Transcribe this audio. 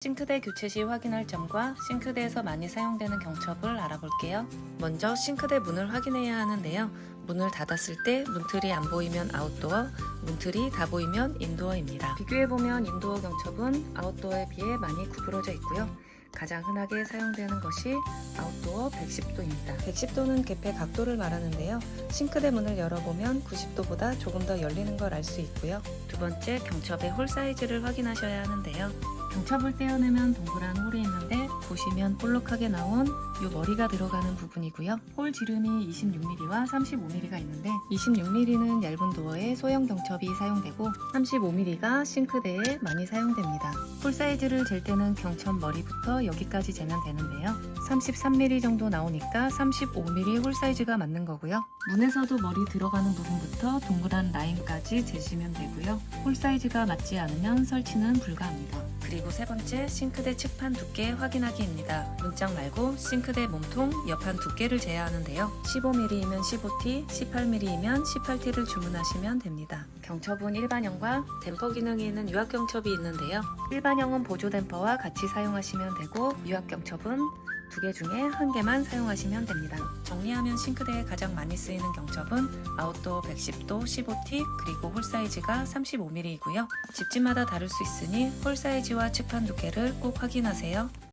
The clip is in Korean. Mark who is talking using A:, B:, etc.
A: 싱크대 교체 시 확인할 점과 싱크대에서 많이 사용되는 경첩을 알아볼게요. 먼저 싱크대 문을 확인해야 하는데요. 문을 닫았을 때 문틀이 안 보이면 아웃도어, 문틀이 다 보이면 인도어입니다. 비교해보면 인도어 경첩은 아웃도어에 비해 많이 구부러져 있고요. 가장 흔하게 사용되는 것이 아웃도어 110도입니다. 110도는 개폐 각도를 말하는데요. 싱크대 문을 열어보면 90도보다 조금 더 열리는 걸 알 수 있고요. 두 번째, 경첩의 홀 사이즈를 확인하셔야 하는데요. 경첩을 떼어내면 동그란 홀이 있는데 보시면 볼록하게 나온 이 머리가 들어가는 부분이고요. 홀 지름이 26mm와 35mm가 있는데 26mm는 얇은 도어에 소형 경첩이 사용되고 35mm가 싱크대에 많이 사용됩니다. 홀 사이즈를 잴 때는 경첩 머리부터 여기까지 재면 되는데요. 33mm 정도 나오니까 35mm 홀 사이즈가 맞는 거고요. 문에서도 머리 들어가는 부분부터 동그란 라인까지 재시면 되고요. 홀 사이즈가 맞지 않으면 설치는 불가합니다. 그리고 세 번째 싱크대 측판 두께 확인하기입니다. 문짝 말고 싱크대 몸통 옆판 두께를 재야 하는데요. 15mm이면 15T, 18mm이면 18T를 주문하시면 됩니다. 경첩은 일반형과 댐퍼 기능이 있는 유압 경첩이 있는데요. 일반형은 보조 댐퍼와 같이 사용하시면 되고 유압 경첩은 두 개 중에 한 개만 사용하시면 됩니다. 정리하면 싱크대에 가장 많이 쓰이는 경첩은 아웃도어 110도 15T 그리고 홀 사이즈가 35mm이고요. 집집마다 다를 수 있으니 홀 사이즈와 측판 두께를 꼭 확인하세요.